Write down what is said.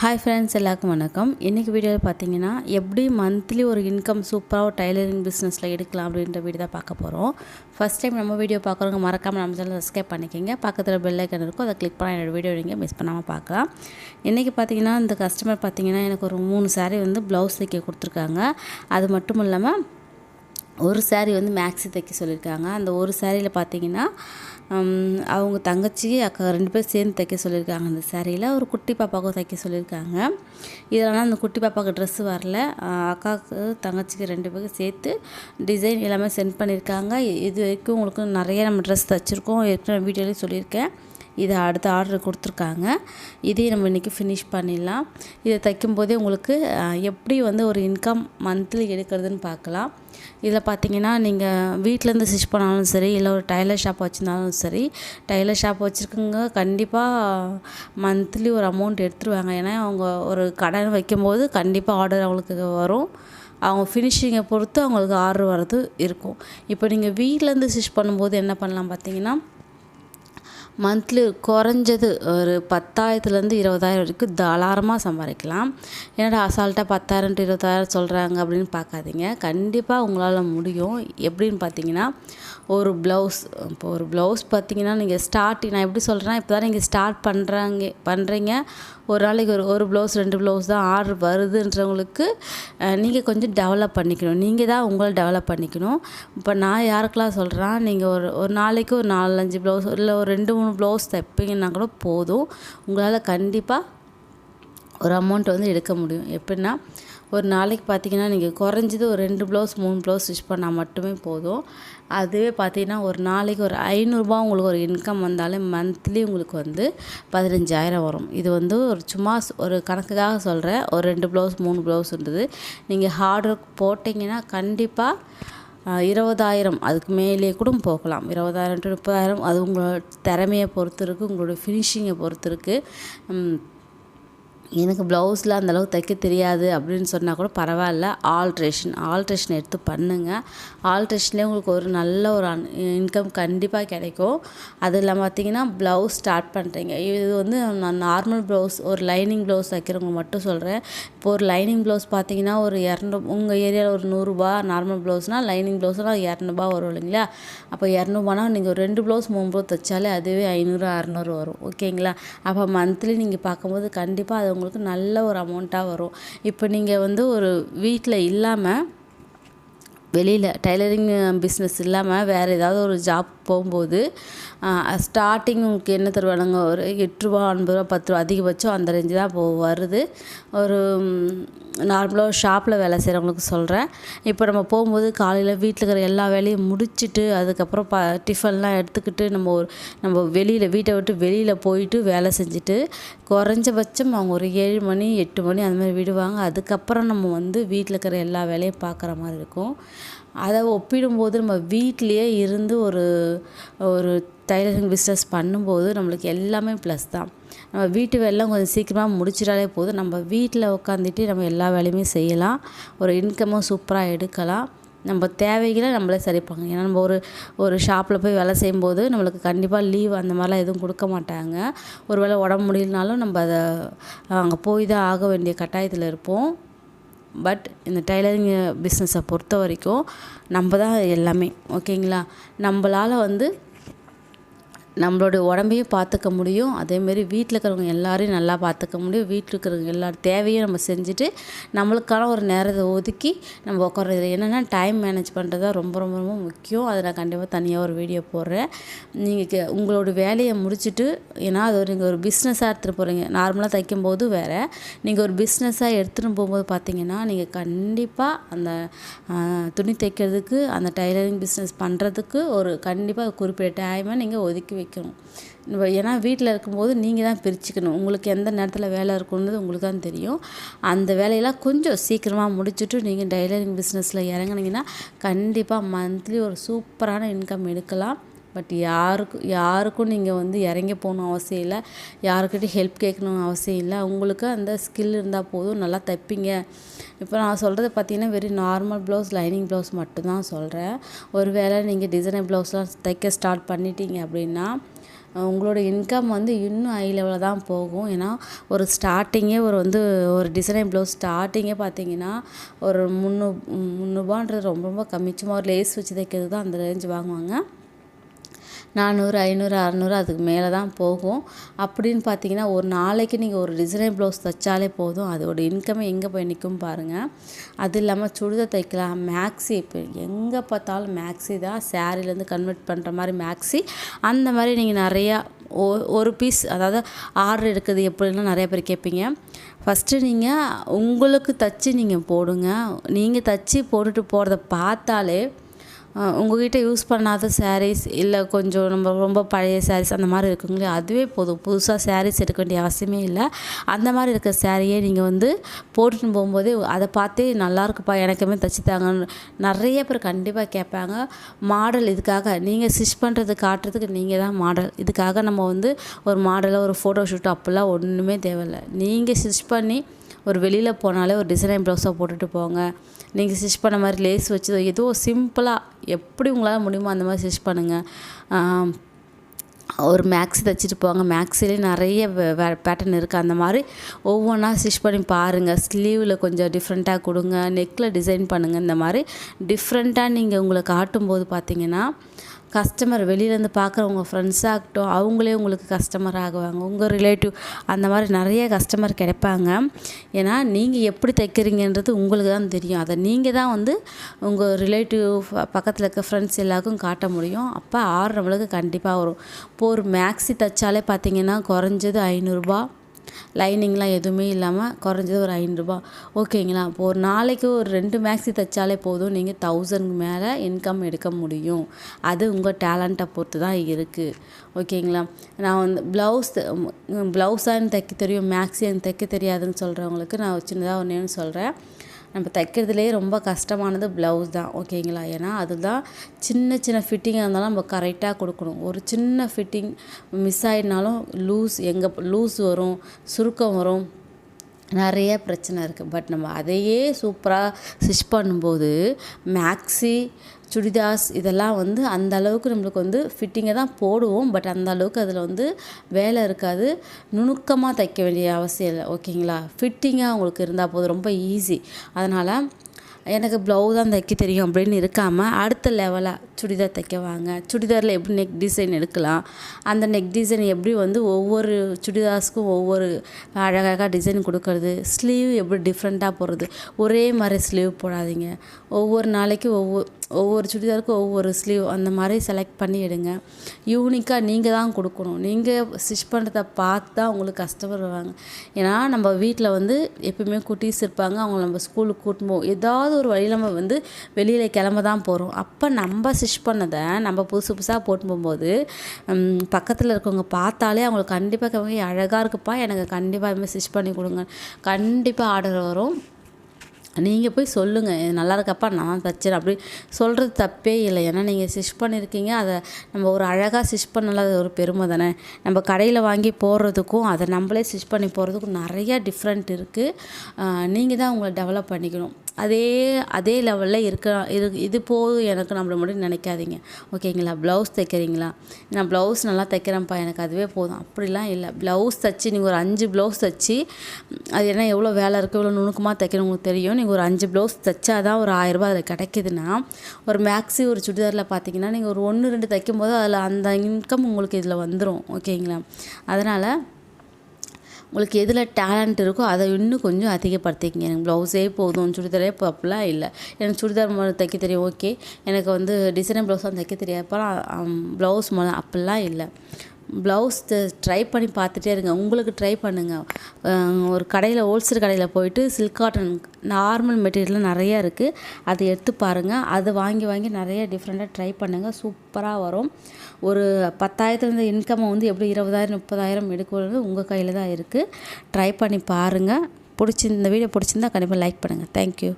Hi friends எல்லாருக்கும் வணக்கம். இன்றைக்கி வீடியோவில் பார்த்தீங்கன்னா எப்படி மந்த்லி ஒரு இன்கம் சூப்பராக ஒரு டைலரிங் பிஸ்னஸில் எடுக்கலாம் அப்படின்ற வீடியோ தான் பார்க்க போகிறோம் ஃபஸ்ட் டைம் நம்ம வீடியோ பார்க்குறவங்க மறக்காமல் நம்ம சேனல் சப்ஸ்கிரைப் பண்ணிக்கோங்க. பக்கத்தில் பெல் ஐக்கன் இருக்கும். அதை கிளிக் பண்ணால் என்னோடய வீடியோ நீங்கள் மிஸ் பண்ணாமல் பார்க்கலாம். இன்றைக்கி பார்த்தீங்கன்னா இந்த கஸ்டமர் பார்த்தீங்கன்னா எனக்கு ஒரு மூணு சாரீ வந்து ப்ளவுஸ் தைக்க கொடுத்துருக்காங்க. அது மட்டும் இல்லாமல் ஒரு saree வந்து மேக்ஸி தைக்க சொல்லியிருக்காங்க. அந்த ஒரு சாரியில் பார்த்தீங்கன்னா அவங்க தங்கச்சி அக்கா ரெண்டு பேரும் சேர்ந்து தைக்க சொல்லியிருக்காங்க. அந்த சாரியில் ஒரு குட்டி பாப்பாவுக்கும் தைக்க சொல்லியிருக்காங்க. இதெல்லாம் அந்த குட்டி பாப்பாவுக்கு ட்ரெஸ்ஸு வரல. அக்காவுக்கு தங்கச்சிக்கு ரெண்டு பேருக்கும் சேர்த்து டிசைன் எல்லாமே சென்ட் பண்ணியிருக்காங்க. இது வரைக்கும் உங்களுக்கு நிறைய நம்ம ட்ரெஸ் தைச்சிருக்கோம். ஏற்கனவே வீடியோலேயும் சொல்லியிருக்கேன். இதை அடுத்த ஆர்டர் கொடுத்துருக்காங்க. இதையும் நம்ம இன்றைக்கி ஃபினிஷ் பண்ணிடலாம். இதை தைக்கும்போதே உங்களுக்கு எப்படி வந்து ஒரு இன்கம் மந்த்லி எடுக்கிறதுன்னு பார்க்கலாம். இதில் பார்த்தீங்கன்னா நீங்கள் வீட்டிலேருந்து ஸ்டிச் பண்ணாலும் சரி இல்லை ஒரு டைலர் ஷாப் வச்சுருந்தாலும் சரி டைலர் ஷாப் வச்சுருக்கவங்க கண்டிப்பாக மந்த்லி ஒரு அமௌண்ட் எடுத்துருவாங்க. ஏன்னா அவங்க ஒரு கடன் வைக்கும்போது கண்டிப்பாக ஆர்டர் அவங்களுக்கு வரும். அவங்க ஃபினிஷிங்கை பொறுத்து அவங்களுக்கு ஆர்டர் வர்றது இருக்கும். இப்போ நீங்கள் வீட்டிலேருந்து ஸ்டிச் பண்ணும்போது என்ன பண்ணலாம் பார்த்தீங்கன்னா மந்த்லி குறைஞ்சது ஒரு பத்தாயிரத்துலேருந்து இருபதாயிரம் வரைக்கும் தாராளமாக சம்பாதிக்கலாம். என்னடா அசால்ட்டாக பத்தாயிரம் டு இருபதாயிரம் சொல்கிறாங்க அப்படின்னு பார்க்காதீங்க. கண்டிப்பாக உங்களால் முடியும். எப்படின்னு பார்த்தீங்கன்னா ஒரு ப்ளவுஸ் இப்போ ஒரு ப்ளவுஸ் பார்த்தீங்கன்னா நீங்கள் ஸ்டார்ட் நான் எப்படி சொல்கிறேன் இப்போ தான் நீங்கள் ஸ்டார்ட் பண்ணுறாங்க பண்ணுறீங்க. ஒரு நாளைக்கு ஒரு ஒரு ப்ளவுஸ் ரெண்டு ப்ளவுஸ் தான் ஆர்டர் வருதுன்றவங்களுக்கு நீங்கள் கொஞ்சம் டெவலப் பண்ணிக்கணும். நீங்கள் தான் உங்களை டெவலப் பண்ணிக்கணும். இப்போ நான் யாருக்கெல்லாம் சொல்கிறேன் நீங்கள் ஒரு ஒரு நாளைக்கு ஒரு நாலஞ்சு ப்ளவுஸ் இல்லை ஒரு ரெண்டு மூணு மூணு ப்ளவுஸ் தைப்பீங்கன்னா கூட போதும். உங்களால் கண்டிப்பாக ஒரு அமௌண்ட் வந்து எடுக்க முடியும். எப்படின்னா ஒரு நாளைக்கு பார்த்தீங்கன்னா நீங்கள் குறைஞ்சது ஒரு ரெண்டு ப்ளவுஸ் மூணு ப்ளவுஸ் ஸ்டிச் பண்ணால் மட்டுமே போதும். அதுவே பார்த்தீங்கன்னா ஒரு நாளைக்கு ஒரு ஐநூறுரூபா உங்களுக்கு ஒரு இன்கம் வந்தாலே மந்த்லி உங்களுக்கு வந்து பதினஞ்சாயிரம் வரும். இது வந்து ஒரு சும்மா ஒரு கணக்குக்காக சொல்கிறேன் ஒரு ரெண்டு ப்ளவுஸ் மூணு ப்ளவுஸ்ன்றது நீங்கள் ஹார்ட் ஒர்க் போட்டிங்கன்னா கண்டிப்பாக இருபதாயிரம். அதுக்கு மேலே கூட போகலாம். இருபதாயிரம் டு முப்பதாயிரம் அது உங்களோட திறமையை பொறுத்து இருக்குது உங்களோட ஃபினிஷிங்கை பொறுத்து இருக்குது எனக்கு ப்ளவுஸில் அந்தளவுக்கு தைக்க தெரியாது அப்படின்னு சொன்னால் கூட பரவாயில்ல. ஆல்ட்ரேஷன் ஆல்ட்ரேஷன் எடுத்து பண்ணுங்கள் ஆல்ட்ரேஷன்லேயே உங்களுக்கு ஒரு நல்ல ஒரு இன்கம் கண்டிப்பாக கிடைக்கும். அது இல்லாமல் பார்த்தீங்கன்னா ப்ளவுஸ் ஸ்டார்ட் பண்ணுறீங்க இது வந்து நான் நார்மல் ப்ளவுஸ் ஒரு லைனிங் ப்ளவுஸ் தைக்கிறவங்க மட்டும் சொல்கிறேன் இப்போ ஒரு லைனிங் ப்ளவுஸ் பார்த்தீங்கன்னா ஒரு இரநூறு உங்கள் ஏரியாவில் ஒரு நூறுரூபா நார்மல் ப்ளவுஸ்னால் லைனிங் ப்ளவுஸ்னால் இரநூறுபா வரும் இல்லைங்களா? அப்போ இரநூறுபானா நீங்கள் ஒரு ரெண்டு ப்ளவுஸ் மூணு ப்ளவுஸ் தைச்சாலே அதுவே ஐநூறு அறநூறு வரும். ஓகேங்களா? அப்போ மந்த்லி நீங்கள் பார்க்கும்போது கண்டிப்பாக அது உங்களுக்கு நல்ல ஒரு அமௌண்ட்டாக வரும். இப்போ நீங்கள் வந்து ஒரு வீட்டில் இல்லாமல் வெளியில் டைலரிங் பிஸ்னஸ் இல்லாமல் வேறு ஏதாவது ஒரு ஜாப் போகும்போது ஸ்டார்டிங் உங்களுக்கு என்ன தருவானுங்க ஒரு எட்டு ரூபா ஒன்பது ரூபா பத்து ரூபா அதிகபட்சம் அந்த ரேஞ்சு தான் இப்போ வருது. ஒரு நார்மலாக ஷாப்பில் வேலை செய்கிறவங்களுக்கு சொல்கிறேன் இப்போ நம்ம போகும்போது காலையில் வீட்டில் இருக்கிற எல்லா வேலையும் முடிச்சுட்டு அதுக்கப்புறம் ப டிஃபன்லாம் எடுத்துக்கிட்டு நம்ம ஒரு நம்ம வெளியில் வீட்டை விட்டு வெளியில் போயிட்டு வேலை செஞ்சுட்டு குறைஞ்சபட்சம் அவங்க ஒரு ஏழு மணி எட்டு மணி அந்த மாதிரி விடுவாங்க. அதுக்கப்புறம் நம்ம வந்து வீட்டில் இருக்கிற எல்லா வேலையும் பார்க்குற மாதிரி இருக்கும். அதை ஒப்பிடும்போது நம்ம வீட்டிலையே இருந்து ஒரு ஒரு டைலரிங் பிஸ்னஸ் பண்ணும்போது நம்மளுக்கு எல்லாமே ப்ளஸ் தான். நம்ம வீட்டு வேலைலாம் கொஞ்சம் சீக்கிரமாக முடிச்சிட்டாலே போதும். நம்ம வீட்டில் உட்காந்துட்டு நம்ம எல்லா வேலையுமே செய்யலாம். ஒரு இன்கமும் சூப்பராக எடுக்கலாம். நம்ம தேவைகளை நம்மளே சரிப்பாங்க ஏன்னா நம்ம ஒரு ஒரு ஷாப்பில் போய் வேலை செய்யும்போது நம்மளுக்கு கண்டிப்பாக லீவ் அந்த மாதிரிலாம் எதுவும் கொடுக்க மாட்டாங்க. ஒரு வேளை உடம்பு முடியலனாலும் நம்ம அதை அங்கே போய் தான் ஆக வேண்டிய கட்டாயத்தில் இருப்போம். பட் இந்த டைலரிங் பிஸ்னஸை பொறுத்த வரைக்கும் நம்ம தான் எல்லாமே ஓகேங்களா நம்மளால் வந்து நம்மளோட உடம்பையும் பார்த்துக்க முடியும். அதேமாரி வீட்டில் இருக்கிறவங்க எல்லாரையும் நல்லா பார்த்துக்க முடியும். வீட்டில் இருக்கிறவங்க எல்லார் தேவையும் நம்ம செஞ்சுட்டு நம்மளுக்கான ஒரு நேரத்தை ஒதுக்கி நம்ம உட்கார்றது என்னென்னா டைம் மேனேஜ் பண்ணுறது தான் ரொம்ப ரொம்ப ரொம்ப முக்கியம். அதை நான் கண்டிப்பாக தனியாக ஒரு வீடியோ போடுறேன். நீங்கள் உங்களோட வேலையை முடிச்சுட்டு ஏன்னா அது ஒரு நீங்கள் ஒரு பிஸ்னஸாக எடுத்துகிட்டு போகிறீங்க நார்மலாக தைக்கும்போது வேறு. நீங்கள் ஒரு பிஸ்னஸாக எடுத்துகிட்டு போகும்போது பார்த்தீங்கன்னா நீங்கள் கண்டிப்பாக அந்த துணி தைக்கிறதுக்கு அந்த டைலரிங் பிஸ்னஸ் பண்ணுறதுக்கு ஒரு கண்டிப்பாக குறிப்பிட்ட டைமை நீங்கள் ஒதுக்கி வைக்க இப்ப ஏன்னா வீட்டில் இருக்கும்போது நீங்கள் தான் பிரிச்சுக்கணும். உங்களுக்கு எந்த நேரத்தில் வேலை இருக்குன்றது உங்களுக்கு தான் தெரியும். அந்த வேலையெல்லாம் கொஞ்சம் சீக்கிரமாக முடிச்சுட்டு நீங்கள் டைலரிங் பிஸ்னஸில் இறங்குனீங்கன்னா கண்டிப்பாக மந்த்லி ஒரு சூப்பரான இன்கம் எடுக்கலாம். பட் யாருக்கு யாருக்கும் நீங்கள் வந்து இறங்கி போகணும் அவசியம் இல்லை. யாருக்கிட்டையும் ஹெல்ப் கேட்கணும் அவசியம் இல்லை. உங்களுக்கு அந்த ஸ்கில் இருந்தால் போதும். நல்லா தைப்பீங்க. இப்போ நான் சொல்கிறது பார்த்தீங்கன்னா வெறும் நார்மல் ப்ளவுஸ் லைனிங் ப்ளவுஸ் மட்டும்தான் சொல்கிறேன் ஒரு வேளை நீங்கள் டிசைனர் ப்ளவுஸ்லாம் தைக்க ஸ்டார்ட் பண்ணிட்டீங்க அப்படின்னா உங்களோட இன்கம் வந்து இன்னும் ஹை லெவலில் தான் போகும். ஏன்னா ஒரு ஸ்டார்டிங்கே ஒரு வந்து ஒரு டிசைன் ப்ளவுஸ் ஸ்டார்டிங்கே பார்த்தீங்கன்னா ஒரு முந்நூ முந்நூறுபான்றது ரொம்ப ரொம்ப கம்மி சும்மா ஒரு லேஸ் வச்சு தைக்கிறது தான் அந்த ரேஞ்ச் வாங்குவாங்க. நானூறு ஐநூறு அறநூறு அதுக்கு மேலே தான் போகும். அப்படின்னு பார்த்தீங்கன்னா ஒரு நாளைக்கு நீங்கள் ஒரு டிசைன் ப்ளவுஸ் தைச்சாலே போதும். அதோட இன்கம் எங்கே போய் நிற்கும் பாருங்கள் அது இல்லாமல் சுடிதார் தைக்கலாம். மேக்ஸி இப்போ எங்கே பார்த்தாலும் மேக்ஸி தான். சேரீலேருந்து கன்வெர்ட் பண்ணுற மாதிரி மேக்ஸி அந்த மாதிரி நீங்கள் நிறையா ஓ ஒரு பீஸ் அதாவது ஆர்டர் எடுக்கிறது எப்படின்னா நிறைய பேர் கேட்பீங்க. ஃபஸ்ட்டு நீங்கள் உங்களுக்கு தச்சு நீங்கள் போடுங்க. நீங்கள் தச்சு போட்டுட்டு போகிறத பார்த்தாலே உங்கள்கிட்ட யூஸ் பண்ணாத சாரீஸ் இல்லை கொஞ்சம் நம்ம ரொம்ப பழைய சாரீஸ் அந்த மாதிரி இருக்குங்களே அதுவே போதும். புதுசாக சாரீஸ் எடுக்க வேண்டிய அவசியமே இல்லை. அந்த மாதிரி இருக்க சாரியே நீங்கள் வந்து போட்டுட்டு போகும்போதே அதை பார்த்தே நல்லாயிருக்குப்பா எனக்குமே தைச்சித்தாங்கன்னு நிறைய பேர் கண்டிப்பாக கேட்பாங்க. மாடல் இதுக்காக நீங்கள் ஸ்டிச் பண்ணுறது காட்டுறதுக்கு நீங்கள் தான் மாடல் இதுக்காக நம்ம வந்து ஒரு மாடலாக ஒரு ஃபோட்டோ ஷூட் அப்போல்லாம் ஒன்றுமே தேவையில்லை. நீங்கள் ஸ்டிச் பண்ணி ஒரு வெளியில் போனாலே ஒரு டிசைன் ப்ளவுஸாக போட்டுட்டு போங்க. நீங்கள் ஸ்டிச் பண்ண மாதிரி லேஸ் வச்சு ஏதோ சிம்பிளாக எப்படி உங்களால் முடியுமோ அந்த மாதிரி ஸ்டிச் பண்ணுங்கள் ஒரு மேக்ஸி தைச்சிட்டு போவாங்க மேக்ஸிலே நிறைய பேட்டர்ன் இருக்குது அந்த மாதிரி ஒவ்வொன்றா ஸ்டிச் பண்ணி பாருங்கள் ஸ்லீவில் கொஞ்சம் டிஃப்ரெண்ட்டாக கொடுங்க. நெக்கில் டிசைன் பண்ணுங்கள் இந்த மாதிரி டிஃப்ரெண்ட்டாக நீங்கள் உங்களை காட்டும்போது பார்த்தீங்கன்னா கஸ்டமர் வெளியிலேருந்து பார்க்குறவங்க ஃப்ரெண்ட்ஸாகட்டும் அவங்களே உங்களுக்கு கஸ்டமர் ஆகுவாங்க. உங்கள் ரிலேட்டிவ் அந்த மாதிரி நிறைய கஸ்டமர் கிடைப்பாங்க. ஏன்னா நீங்கள் எப்படி தைக்கிறீங்கன்றது உங்களுக்கு தான் தெரியும். அதை நீங்கள் தான் வந்து உங்கள் ரிலேட்டிவ் பக்கத்தில் இருக்க ஃப்ரெண்ட்ஸ் எல்லாருக்கும் காட்ட முடியும். அப்போ ஆடுறவங்களுக்கு கண்டிப்பாக வரும். இப்போ ஒரு மேக்ஸி தைச்சாலே பார்த்தீங்கன்னா குறைஞ்சது ஐநூறுரூபா லைனிங்லாம் எதுவுமே இல்லாமல் குறைஞ்சது ஒரு ஐநூறுரூபா ஓகேங்களா? இப்போ ஒரு நாளைக்கு ஒரு ரெண்டு மேக்ஸி தைச்சாலே போதும். நீங்கள் தௌசண்ட்க்கு மேலே இன்கம் எடுக்க முடியும். அது உங்கள் டேலண்ட்டை பொறுத்து தான் இருக்குது ஓகேங்களா? நான் வந்து ப்ளவுஸ் ப்ளவுஸாக தைக்க தெரியும். மேக்ஸி எனக்கு தைக்க தெரியாதுன்னு சொல்கிறவங்களுக்கு நான் சின்னதாக ஒன்றேன்னு சொல்கிறேன் நம்ம தைக்கிறதுலேயே ரொம்ப கஷ்டமானது ப்ளவுஸ் தான் ஓகேங்களா? ஏன்னா அதுதான் சின்ன சின்ன ஃபிட்டிங்காக இருந்தாலும் நம்ம கரெக்டாக கொடுக்கணும். ஒரு சின்ன ஃபிட்டிங் மிஸ் ஆகினாலும் லூஸ் எங்கே லூஸ் வரும் சுருக்கம் வரும். நிறைய பிரச்சனை இருக்குது பட் நம்ம அதையே சூப்பராக ஸ்டிச் பண்ணும்போது மேக்ஸி சுடிதாஸ் இதெல்லாம் வந்து அந்த அளவுக்கு நம்மளுக்கு வந்து ஃபிட்டிங்கை தான் போடுவோம். பட் அந்த அளவுக்கு அதில் வந்து வேலை இருக்காது. நுணுக்கமாக தைக்க வேண்டிய அவசியம் இல்லை. ஓகேங்களா ஃபிட்டிங்காக உங்களுக்கு இருந்தால் போதும். ரொம்ப ஈஸி அதனால் எனக்கு ப்ளவுஸ் தான் தைக்க தெரியும் அப்படின்னு இருக்காமல் அடுத்த லெவலாக சுடிதார் தைக்க வாங்க சுடிதாரில் எப்படி நெக் டிசைன் எடுக்கலாம்? அந்த நெக் டிசைன் எப்படி வந்து ஒவ்வொரு சுடிதார்ஸ்க்கும் ஒவ்வொரு அழகழகாக டிசைன் கொடுக்கறது? ஸ்லீவ் எப்படி டிஃப்ரெண்ட்டாக போடுறது? ஒரே மாதிரி ஸ்லீவ் போடாதீங்க. ஒவ்வொரு நாளைக்கு ஒவ்வொரு ஒவ்வொரு சுடிதாருக்கும் ஒவ்வொரு ஸ்லீவ் அந்த மாதிரி செலக்ட் பண்ணி எடுங்க. யூனிக்காக நீங்கள் தான் கொடுக்கணும். நீங்கள் ஸ்டிச் பண்ணுறத பார்த்து தான் உங்களுக்கு கஸ்டமர் வருவாங்க. ஏன்னா நம்ம வீட்டில் வந்து எப்பயுமே குட்டீஸ் இருப்பாங்க. அவங்க நம்ம ஸ்கூலுக்கு கூட்டின்னு ஏதாவது ஒரு வழியில் நம்ம வந்து வெளியில் கிளம்ப தான் போகிறோம் அப்போ நம்ம ஸ்டிச் பண்ணதை நம்ம புதுசு புதுசாக போட்டு போகும்போது பக்கத்தில் இருக்கவங்க பார்த்தாலே அவங்களுக்கு கண்டிப்பாக அழகாக இருக்குப்பா. எனக்கு கண்டிப்பாக இதுமாதிரி ஸ்டிச் பண்ணி கொடுங்க. கண்டிப்பாக ஆர்டர் வரும். நீங்கள் போய் சொல்லுங்கள் இது நல்லா இருக்கப்பா நான் தைச்சேன் அப்படி சொல்கிறது தப்பே இல்லை. ஏன்னா நீங்கள் ஸ்டிச் பண்ணியிருக்கீங்க அதை நம்ம ஒரு அழகாக ஸ்டிச் பண்ணல அது ஒரு பெருமை தானே. நம்ம கடையில் வாங்கி போடுறதுக்கும் அதை நம்மளே ஸ்டிச் பண்ணி போகிறதுக்கும் நிறையா டிஃப்ரெண்ட் இருக்குது நீங்கள் தான் உங்களை டெவலப் பண்ணிக்கணும். அதே அதே லெவலில் இருக்க இரு இது போதும் எனக்கு நம்மளை மட்டும் நினைக்காதீங்க. ஓகேங்களா? ப்ளவுஸ் தைக்கிறீங்களா? நான் ப்ளவுஸ் நல்லா தைக்கிறேன்ப்பா எனக்கு அதுவே போதும். அப்படிலாம் இல்லை. ப்ளவுஸ் தைச்சி நீங்கள் ஒரு அஞ்சு ப்ளவுஸ் தைச்சி அது என்ன எவ்வளோ வேலை இருக்குது எவ்வளோ நுணுக்கமாக தைக்கணும் உங்களுக்கு தெரியும். நீங்கள் ஒரு அஞ்சு ப்ளவுஸ் தைச்சா தான் ஒரு ஆயிரரூபா அதில் கிடைக்குதுன்னா ஒரு மேக்ஸி ஒரு சுடிதாரில் பார்த்தீங்கன்னா நீங்கள் ஒரு ஒன்று ரெண்டு தைக்கும் போது அதில் அந்த இன்கம் உங்களுக்கு இதில் வந்துடும் ஓகேங்களா? அதனால் உங்களுக்கு எதில் டேலண்ட் இருக்கோ அதை இன்னும் கொஞ்சம் அதிகப்படுத்திக்கிங்க. எனக்கு ப்ளவுஸே போதும் சுடிதாரே இப்போ அப்படிலாம் இல்லை. எனக்கு சுடிதார் தைக்க தெரியும் ஓகே எனக்கு வந்து டிசைனர் ப்ளவுஸாக தைக்க தெரியாதப்பெல்லாம் ப்ளவுஸ் மூலம் அப்படிலாம் இல்லை. ப்ளவுஸ் ட்ரை பண்ணி பார்த்துட்டே இருங்க. உங்களுக்கு ட்ரை பண்ணுங்கள் ஒரு கடையில் ஹோல்சேல் கடையில் போயிட்டு சில்க் காட்டன் நார்மல் மெட்டீரியல்லாம் நிறையா இருக்குது அதை எடுத்து பாருங்கள் அதை வாங்கி வாங்கி நிறைய டிஃப்ரெண்ட்டாக ட்ரை பண்ணுங்கள் சூப்பராக வரும். ஒரு பத்தாயிரத்துலேருந்து இன்கம்மை வந்து எப்படி இருபதாயிரம் முப்பதாயிரம் எடுக்கிறது உங்கள் கையில் தான் இருக்குது ட்ரை பண்ணி பாருங்கள் பிடிச்சி இந்த வீடியோ பிடிச்சிருந்தா கண்டிப்பாக லைக் பண்ணுங்கள் தேங்க்யூ